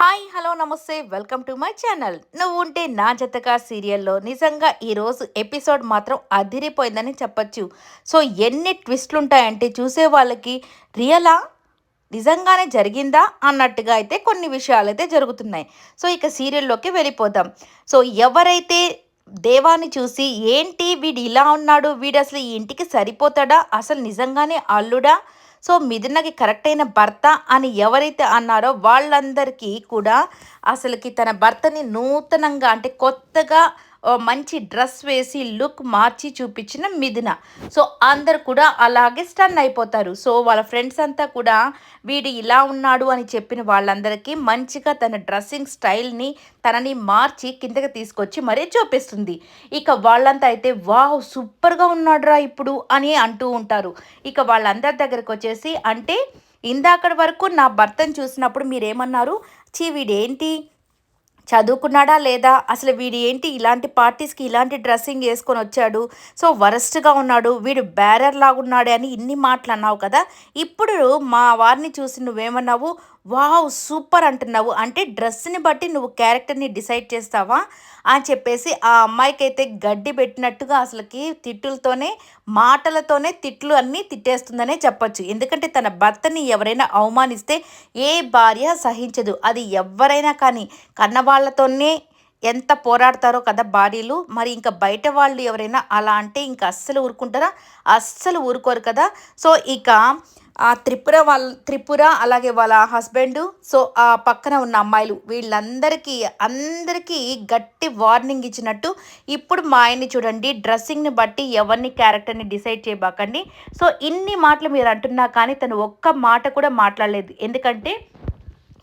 Hi hello namaste welcome to my channel. నువ్వు ఉంటే నా జతగా సీరియల్లో నిజంగా ఈరోజు ఎపిసోడ్ మాత్రం అదిరిపోయిందని చెప్పచ్చు. సో ఎన్ని ట్విస్ట్లు ఉంటాయంటే చూసే వాళ్ళకి రియలా? నిజంగానే జరిగిందా? అన్నట్టుగా అయితే కొన్ని విషయాలు అయితే జరుగుతున్నాయి. సో ఇక సీరియల్లోకి వెళ్ళిపోతాం సో ఎవరైతే దేవాన్ని చూసి ఏంటి వీడు ఇలా ఉన్నాడు? వీడు అసలు ఈ ఇంటికి సరిపోతాడా? అసలు నిజంగానే అల్లుడా? సో మిథునకి కరెక్ట్ అయిన భర్త అని ఎవరైతే అన్నారో వాళ్ళందరికీ కూడా అసలుకి తన భర్తని నూతనంగా అంటే కొత్తగా మంచి డ్రెస్ వేసి లుక్ మార్చి చూపించిన మిథున. సో అందరు కూడా అలాగే స్టన్ అయిపోతారు. సో వాళ్ళ ఫ్రెండ్స్ అంతా కూడా వీడు ఇలా ఉన్నాడు అని చెప్పిన వాళ్ళందరికీ మంచిగా తన డ్రెస్సింగ్ స్టైల్ని తనని మార్చి కిందకి తీసుకొచ్చి మరీ చూపిస్తుంది. ఇక వాళ్ళంతా అయితే వావ్ సూపర్గా ఉన్నాడురా ఇప్పుడు అని అంటూ ఉంటారు. ఇక వాళ్ళందరి దగ్గరకు వచ్చేసి అంటే ఇందాకటి వరకు నా భర్తను చూసినప్పుడు మీరేమన్నారు? చీ వీడేంటి? చదువుకున్నాడా లేదా? అసలు వీడు ఏంటి? ఇలాంటి పార్టీస్కి ఇలాంటి డ్రెస్సింగ్ వేసుకొని వచ్చాడు. సో వరస్ట్గా ఉన్నాడు. వీడు బ్యారర్ లాగా అని ఇన్ని మాటలు అన్నావు కదా? ఇప్పుడు మా వారిని చూసి నువ్వేమన్నావు? వావ్ సూపర్ అంటున్నావు. అంటే డ్రెస్ని బట్టి నువ్వు క్యారెక్టర్ని డిసైడ్ చేస్తావా? అని చెప్పేసి ఆ అమ్మాయికి అయితే గడ్డి పెట్టినట్టుగా అసలుకి తిట్టులతోనే మాటలతోనే తిట్లు అన్నీ తిట్టేస్తుందనే చెప్పచ్చు. ఎందుకంటే తన భర్తని ఎవరైనా అవమానిస్తే ఏ భార్య సహించదు. అది ఎవరైనా కానీ కన్నవాళ్ళతోనే ఎంత పోరాడతారో కదా భార్యలు. మరి ఇంకా బయట వాళ్ళు ఎవరైనా అలా అంటే ఇంకా అస్సలు ఊరుకుంటారా? అస్సలు ఊరుకోరు కదా. సో ఇక ఆ త్రిపుర వాళ్ళ త్రిపుర అలాగే వాళ్ళ హస్బెండ్ సో ఆ పక్కన ఉన్న అమ్మాయిలు వీళ్ళందరికీ అందరికీ గట్టి వార్నింగ్ ఇచ్చినట్టు ఇప్పుడు మా ఆయన్ని చూడండి డ్రెస్సింగ్ని బట్టి ఎవరిని క్యారెక్టర్ని డిసైడ్ చేయబాకండి. సో ఇన్ని మాటలు మీరు అంటున్నా కానీ తను ఒక్క మాట కూడా మాట్లాడలేదు. ఎందుకంటే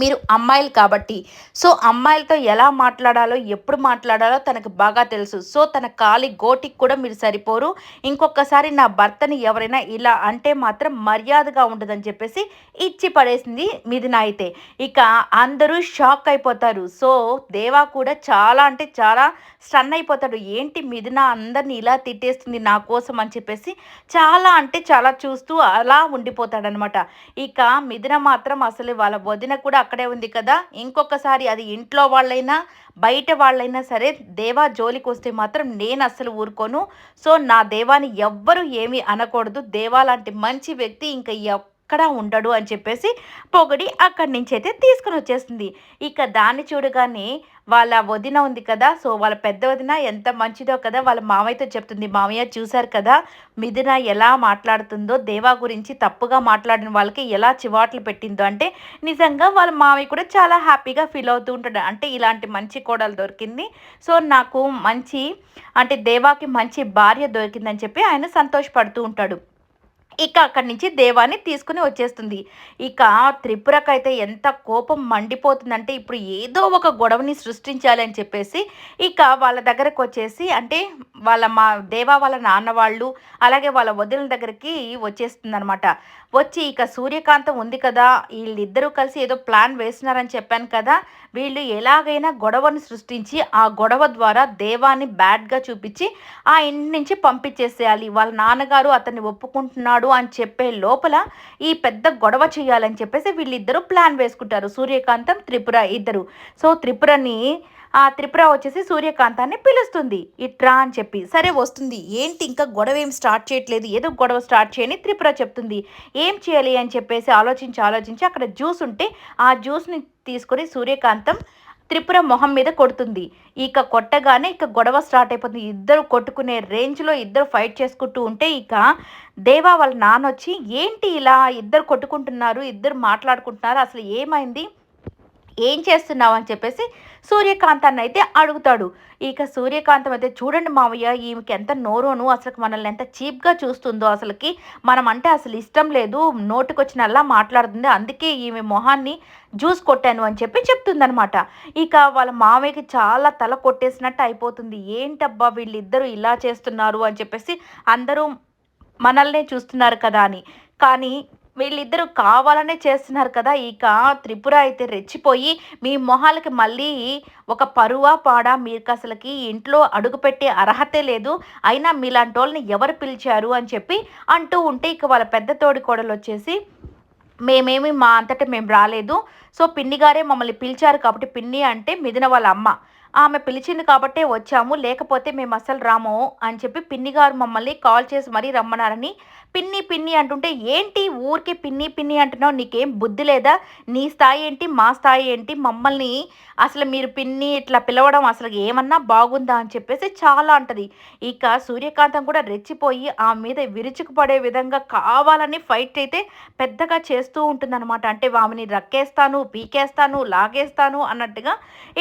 మీరు అమ్మాయిలు కాబట్టి. సో అమ్మాయిలతో ఎలా మాట్లాడాలో ఎప్పుడు మాట్లాడాలో తనకు బాగా తెలుసు. సో తన కాలి గోటికి కూడా మీరు సరిపోరు. ఇంకొకసారి నా భర్తని ఎవరైనా ఇలా అంటే మాత్రం మర్యాదగా ఉండదని చెప్పేసి ఇచ్చి పడేసింది మిథున అయితే. ఇక అందరూ షాక్ అయిపోతారు. సో దేవా కూడా చాలా అంటే చాలా స్టన్ అయిపోతాడు. ఏంటి మిథున అందరిని ఇలా తిట్టేస్తుంది నా కోసం అని చెప్పేసి చాలా అంటే చాలా చూస్తూ అలా ఉండిపోతాడనమాట ఇక మిథున మాత్రం అసలు వాళ్ళ వదిన కూడా అక్కడే ఉంది కదా. ఇంకొకసారి అది ఇంట్లో వాళ్ళైనా బయట వాళ్ళైనా సరే దేవా జోలికి వస్తే మాత్రం నేను అస్సలు ఊరుకోను. సో నా దేవాని ఎవ్వరు ఏమీ అనకూడదు. దేవా లాంటి మంచి వ్యక్తి ఇంకా ఎక్కడా ఉండడు అని చెప్పేసి పొగడి అక్కడి నుంచి అయితే తీసుకుని వచ్చేస్తుంది ఇక దాన్ని చూడగానే వాళ్ళ వదిన ఉంది కదా సో వాళ్ళ పెద్ద వదిన ఎంత మంచిదో కదా వాళ్ళ మామయ్యతో చెప్తుంది. మామయ్య చూశారు కదా మిథున ఎలా మాట్లాడుతుందో దేవా గురించి తప్పుగా మాట్లాడిన వాళ్ళకి ఎలా చివాట్లు పెట్టిందో. అంటే నిజంగా వాళ్ళ మామయ్య కూడా చాలా హ్యాపీగా ఫీల్ అవుతూ ఉంటాడు. అంటే ఇలాంటి మంచి కోడలు దొరికింది. సో నాకు మంచి అంటే దేవాకి మంచి భార్య దొరికిందని చెప్పి ఆయన సంతోషపడుతూ ఉంటాడు. ఇక అక్కడి నుంచి దేవాన్ని తీసుకుని వచ్చేస్తుంది. ఇక త్రిపురకైతే ఎంత కోపం మండిపోతుందంటే ఇప్పుడు ఏదో ఒక గొడవని సృష్టించాలి అని చెప్పేసి ఇక వాళ్ళ దగ్గరకు వచ్చేసి అంటే వాళ్ళ మా దేవా వాళ్ళ నాన్న వాళ్ళు అలాగే వాళ్ళ వదిలిన దగ్గరికి వచ్చేస్తుంది అనమాట వచ్చి ఇక సూర్యకాంతం ఉంది కదా వీళ్ళిద్దరూ కలిసి ఏదో ప్లాన్ వేస్తున్నారని చెప్పాను కదా వీళ్ళు ఎలాగైనా గొడవను సృష్టించి ఆ గొడవ ద్వారా దేవాన్ని బ్యాడ్గా చూపించి ఆ ఇంటి నుంచి పంపించేసేయాలి. వాళ్ళ నాన్నగారు అతన్ని ఒప్పుకుంటున్నాడు అని చెప్పే లోపల ఈ పెద్ద గొడవ చేయాలని చెప్పేసి వీళ్ళిద్దరూ ప్లాన్ వేసుకుంటారు. సూర్యకాంతం త్రిపుర ఇద్దరు. సో త్రిపురని ఆ త్రిపుర వచ్చేసి సూర్యకాంతాన్ని పిలుస్తుంది. ఇట్రా అని చెప్పి. సరే వస్తుంది. ఏంటి ఇంకా గొడవ ఏం స్టార్ట్ చేయట్లేదు? ఏదో గొడవ స్టార్ట్ చేయని త్రిపుర చెప్తుంది. ఏం చేయాలి అని చెప్పేసి ఆలోచించి ఆలోచించి అక్కడ జ్యూస్ ఉంటే ఆ జ్యూస్ని తీసుకొని సూర్యకాంతం త్రిపుర మొహం మీద కొడుతుంది. ఇక కొట్టగానే ఇక గొడవ స్టార్ట్ అయిపోతుంది. ఇద్దరు కొట్టుకునే రేంజ్లో ఇద్దరు ఫైట్ చేసుకుంటూ ఉంటే ఇక దేవా వాళ్ళ నాన్న వచ్చి ఏంటి ఇలా? ఇద్దరు కొట్టుకుంటున్నారు ఇద్దరు మాట్లాడుకుంటున్నారు అసలు ఏమైంది? ఏం చేస్తున్నావు అని చెప్పేసి సూర్యకాంతాన్ని అయితే అడుగుతాడు. ఇక సూర్యకాంతం అయితే చూడండి మావయ్య ఈమెకి ఎంత నోరోను అసలు మనల్ని ఎంత చీప్గా చూస్తుందో అసలుకి. మనం అంటే అసలు ఇష్టం లేదు నోటికొచ్చినల్లా మాట్లాడుతుంది. అందుకే ఈమె మొహాన్ని జ్యూస్ కొట్టాను అని చెప్పి చెప్తుందనమాట ఇక వాళ్ళ మామయ్యకి చాలా తల కొట్టేసినట్టు అయిపోతుంది. ఏంటబ్బా వీళ్ళిద్దరూ ఇలా చేస్తున్నారు అని చెప్పేసి అందరూ మనల్నే చూస్తున్నారు కదా అని. కానీ వీళ్ళిద్దరూ కావాలనే చేస్తున్నారు కదా ఇక త్రిపుర అయితే రెచ్చిపోయి మీ మొహాలకి మళ్ళీ ఒక పరువా పాడా? మీకు అసలుకి ఇంట్లో అడుగుపెట్టే అర్హతే లేదు. అయినా మీలాంటి వాళ్ళని ఎవరు పిలిచారు అని చెప్పి అంటూ ఉంటే ఇక వాళ్ళ పెద్ద తోడి కోడలు వచ్చేసి మేమేమి మా అంతటా మేము రాలేదు. సో పిన్ని గారే మమ్మల్ని పిలిచారు కాబట్టి పిన్ని అంటే మిదిన వాళ్ళ అమ్మ. ఆమె పిలిచింది కాబట్టే వచ్చాము. లేకపోతే మేము అసలు రాము అని చెప్పి పిన్ని గారు మమ్మల్ని కాల్ చేసి మరీ రమ్మన్నారని పిన్ని పిన్ని అంటుంటే ఏంటి ఊరికి పిన్ని పిన్ని అంటున్నావు? నీకేం బుద్ధి లేదా? నీ స్థాయి ఏంటి? మా స్థాయి ఏంటి? మమ్మల్ని అసలు మీరు పిన్ని ఇట్లా పిలవడం అసలు ఏమన్నా బాగుందా? అని చెప్పేసి చాలా అంటది. ఇక సూర్యకాంతం కూడా రెచ్చిపోయి ఆ మీద విరుచుకుపడే విధంగా కావాలని ఫైట్ అయితే పెద్దగా చేస్తూ ఉంటుందన్నమాట. అంటే ఆమెని రక్కేస్తాను పీకేస్తాను లాగేస్తాను అన్నట్టుగా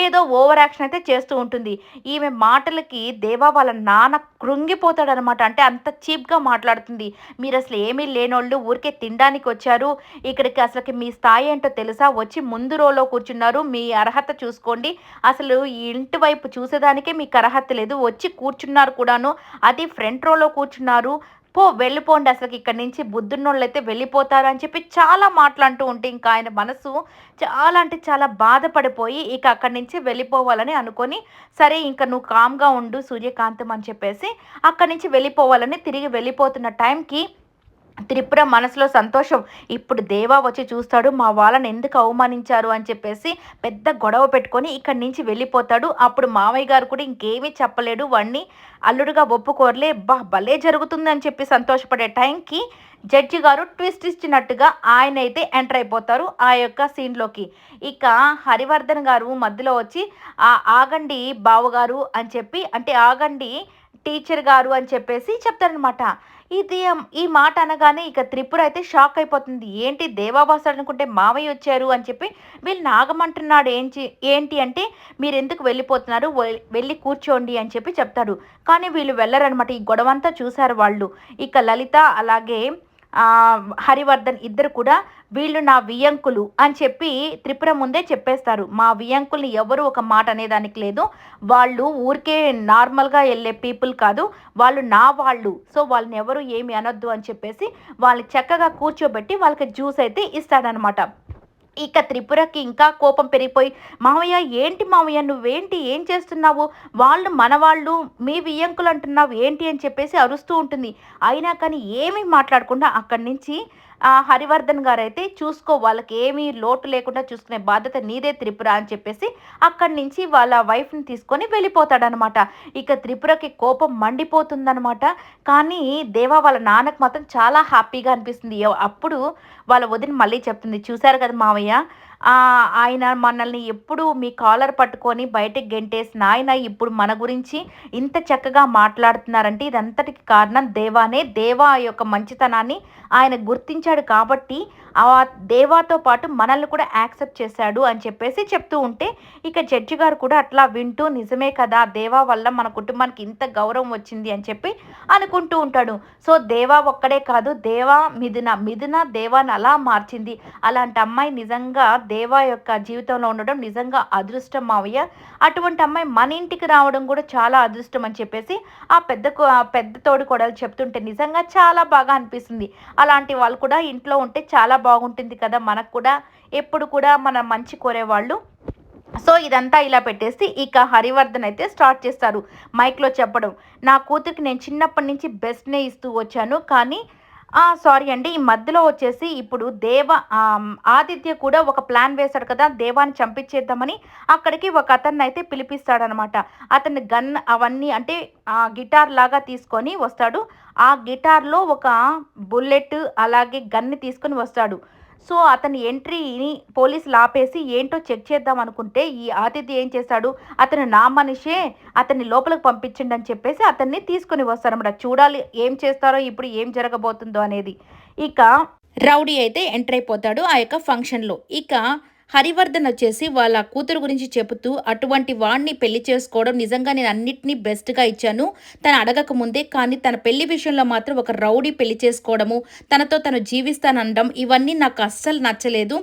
ఏదో ఓవర్ యాక్షన్ అయితే చేస్తూ ఉంటుంది. ఈమె మాటలకి దేవా వాళ్ళ నాన్న కృంగిపోతాడనమాట అంటే అంత చీప్గా మాట్లాడుతుంది. మీరు అసలు ఏమీ లేనోళ్ళు ఊరికే తినడానికి వచ్చారు ఇక్కడికి అసలుకి మీ స్థాయి ఏంటో తెలుసా? వచ్చి ముందు రోలో కూర్చున్నారు. మీ అర్హత చూసుకోండి. అసలు ఈ ఇంటి వైపు చూసేదానికే మీకు అర్హత లేదు. వచ్చి కూర్చున్నారు కూడాను. అది ఫ్రంట్ రోలో కూర్చున్నారు. పో వెళ్ళిపోండి అసలు ఇక్కడి నుంచి. బుద్ధున్నోళ్ళు అయితే వెళ్ళిపోతారు అని చెప్పి చాలా మాట్లాడుతూ ఉంటే ఇంకా ఆయన మనసు చాలా అంటే చాలా బాధపడిపోయి ఇక అక్కడి నుంచి వెళ్ళిపోవాలని అనుకొని సరే ఇంకా నువ్వు కామ్గా ఉండు సూర్యకాంతం అని చెప్పేసి అక్కడి నుంచి వెళ్ళిపోవాలని తిరిగి వెళ్ళిపోతున్న టైంకి త్రిపుర మనసులో సంతోషం. ఇప్పుడు దేవా వచ్చి చూస్తాడు మా వాళ్ళని ఎందుకు అవమానించారు అని చెప్పేసి పెద్ద గొడవ పెట్టుకొని ఇక్కడి నుంచి వెళ్ళిపోతాడు. అప్పుడు మావయ్య గారు కూడా ఇంకేమీ చెప్పలేడు. వాణ్ణి అల్లుడుగా ఒప్పుకోరలే. బా భలే జరుగుతుంది అని చెప్పి సంతోషపడే టైంకి జడ్జి గారు ట్విస్ట్ ఇచ్చినట్టుగా ఆయన అయితే ఎంటర్ అయిపోతారు ఆ యొక్క సీన్లోకి. ఇక హరివర్ధన్ గారు మధ్యలో వచ్చి ఆ ఆగండి బావగారు అని చెప్పి అంటే ఆగండి టీచర్ గారు అని చెప్పేసి చెప్తారనమాట ఇది ఈ మాట అనగానే ఇక త్రిపుర అయితే షాక్ అయిపోతుంది. ఏంటి దేవాబాస్ అనుకుంటే మావయ్య వచ్చారు అని చెప్పి వీళ్ళు నాగమంటున్నాడు ఏంటి ఏంటి అంటే మీరు ఎందుకు వెళ్ళిపోతున్నారు వెళ్ళి కూర్చోండి అని చెప్పి చెప్తాడు. కానీ వీళ్ళు వెళ్ళరనమాట ఈ గొడవంతా చూశారు వాళ్ళు. ఇక లలిత అలాగే హరివర్ధన్ ఇద్దరు కూడా వీళ్ళు నా వియంకులు అని చెప్పి త్రిపుర ముందే చెప్పేస్తారు. మా వియంకుల్ని ఎవరు ఒక మాట అనేదానికి లేదు. వాళ్ళు ఊరికే నార్మల్గా వెళ్ళే పీపుల్ కాదు. వాళ్ళు నా వాళ్ళు. సో వాళ్ళని ఎవరు ఏమి అనొద్దు అని చెప్పేసి వాళ్ళని చక్కగా కూర్చోబెట్టి వాళ్ళకి జ్యూస్ అయితే ఇస్తాడనమాట ఇక త్రిపురకి ఇంకా కోపం పెరిగిపోయి మావయ్య ఏంటి మావయ్య? నువ్వేంటి? ఏం చేస్తున్నావు? వాళ్ళు మనవాళ్ళు మీ వియ్యంకులు అంటున్నావు ఏంటి? అని చెప్పేసి అరుస్తూ ఉంటుంది. అయినా కానీ ఏమీ మాట్లాడకుండా అక్కడి నుంచి హరివర్ధన్ గారు అయితే చూసుకో వాళ్ళకి ఏమీ లోటు లేకుండా చూసుకునే బాధ్యత నీదే త్రిపుర అని చెప్పేసి అక్కడి నుంచి వాళ్ళ వైఫ్ని తీసుకొని వెళ్ళిపోతాడనమాట. ఇక త్రిపురకి కోపం మండిపోతుందనమాట. కానీ దేవా వాళ్ళ నాన్నకు మాత్రం చాలా హ్యాపీగా అనిపిస్తుంది. అప్పుడు వాళ్ళ వదిన మళ్ళీ చెప్తుంది చూశారు కదా మావయ్య ఆయన మనల్ని ఎప్పుడు మీ కాలర్ పట్టుకొని బయటకు గెంటేసిన ఆయన ఇప్పుడు మన గురించి ఇంత చక్కగా మాట్లాడుతున్నారంటే ఇదంతటికి కారణం దేవానే. దేవా యొక్క మంచితనాన్ని ఆయన గుర్తించాడు కాబట్టి ఆ దేవాతో పాటు మనల్ని కూడా యాక్సెప్ట్ చేశాడు అని చెప్పేసి చెప్తూ ఉంటే ఇక జడ్జి గారు కూడా అట్లా వింటూ నిజమే కదా దేవా వల్ల మన కుటుంబానికి ఇంత గౌరవం వచ్చింది అని చెప్పి అనుకుంటూ ఉంటాడు. సో దేవా ఒక్కడే కాదు దేవా మిథున మిథున దేవాని అలా మార్చింది. అలాంటి అమ్మాయి నిజంగా దేవా యొక్క జీవితంలో ఉండడం నిజంగా అదృష్టం మావయ్య. అటువంటి అమ్మాయి మన ఇంటికి రావడం కూడా చాలా అదృష్టం అని చెప్పేసి ఆ పెద్ద పెద్ద తోడు కొడలు చెప్తుంటే నిజంగా చాలా బాగా అనిపిస్తుంది. అలాంటి వాళ్ళు కూడా ఇంట్లో ఉంటే చాలా బాగుంటుంది కదా మనకు కూడా ఎప్పుడు కూడా మన మంచి కోరేవాళ్ళు సో ఇదంతా ఇలా పెట్టేసి ఇక హరివర్ధన్ అయితే స్టార్ట్ చేస్తారు మైక్లో చెప్పడం. నా కూతురికి నేను చిన్నప్పటి నుంచి బెస్ట్నే ఇస్తూ వచ్చాను కానీ సారీ అండి. ఈ మధ్యలో వచ్చేసి ఇప్పుడు దేవ ఆదిత్య కూడా ఒక ప్లాన్ వేశాడు కదా దేవాన్ని చంపించేద్దామని. అక్కడికి ఒక అతన్ని అయితే పిలిపిస్తాడనమాట. అతన్ని గన్ అవన్నీ అంటే గిటార్ లాగా తీసుకొని వస్తాడు. ఆ గిటార్లో ఒక బుల్లెట్ అలాగే గన్ని తీసుకొని వస్తాడు. సో అతని ఎంట్రీని పోలీసులు ఆపేసి ఏంటో చెక్ చేద్దాం అనుకుంటే ఈ ఆతిథ్య ఏం చేశాడు అతను నా మనిషే అతన్ని లోపలికి పంపించండి అని చెప్పేసి అతన్ని తీసుకుని వస్తారన్నమాట చూడాలి ఏం చేస్తారో ఇప్పుడు ఏం జరగబోతుందో అనేది. ఇక రౌడీ అయితే ఎంటర్ అయిపోతాడు ఆ యొక్క ఫంక్షన్లో. ఇక హరివర్ధన్ వచ్చేసి వాళ్ళ కూతురు గురించి చెబుతూ అటువంటి వాడిని పెళ్ళి చేసుకోవడం నిజంగా నేను అన్నిటినీ బెస్ట్గా ఇచ్చాను. తను అడగక ముందే కానీ తన పెళ్ళి విషయంలో మాత్రం ఒక రౌడీ పెళ్ళి చేసుకోవడము తనతో తను జీవిస్తానడం ఇవన్నీ నాకు అస్సలు నచ్చలేదు.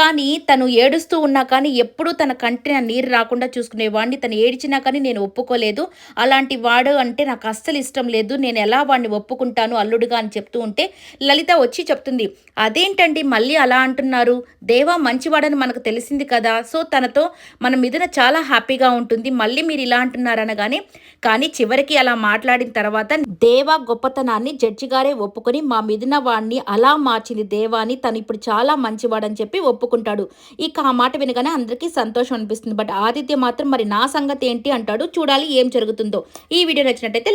కానీ తను ఏడుస్తూ ఉన్నా కానీ ఎప్పుడూ తన కంటిన నీరు రాకుండా చూసుకునేవాడిని తను ఏడిచినా కానీ నేను ఒప్పుకోలేదు. అలాంటి వాడు అంటే నాకు అస్సలు ఇష్టం లేదు. నేను ఎలా వాడిని ఒప్పుకుంటాను అల్లుడుగా అని చెప్తూ ఉంటే లలిత వచ్చి చెప్తుంది అదేంటండి మళ్ళీ అలా అంటున్నారు? దేవా మంచివాడని మన మనకు తెలిసింది కదా. సో తనతో మన మిథున చాలా హ్యాపీగా ఉంటుంది. మళ్ళీ మీరు ఇలా అంటున్నారనగానే కానీ చివరికి అలా మాట్లాడిన తర్వాత దేవా గొప్పతనాన్ని జడ్జి గారే ఒప్పుకొని మా మిథున వాడిని అలా మార్చింది దేవాని తను ఇప్పుడు చాలా మంచివాడని చెప్పి ఒప్పుకుంటాడు. ఇక ఆ మాట వినగానే అందరికీ సంతోషం అనిపిస్తుంది. బట్ ఆదిత్య మాత్రం మరి నా సంగతి ఏంటి అంటాడు. చూడాలి ఏం జరుగుతుందో. ఈ వీడియో నచ్చినట్టయితే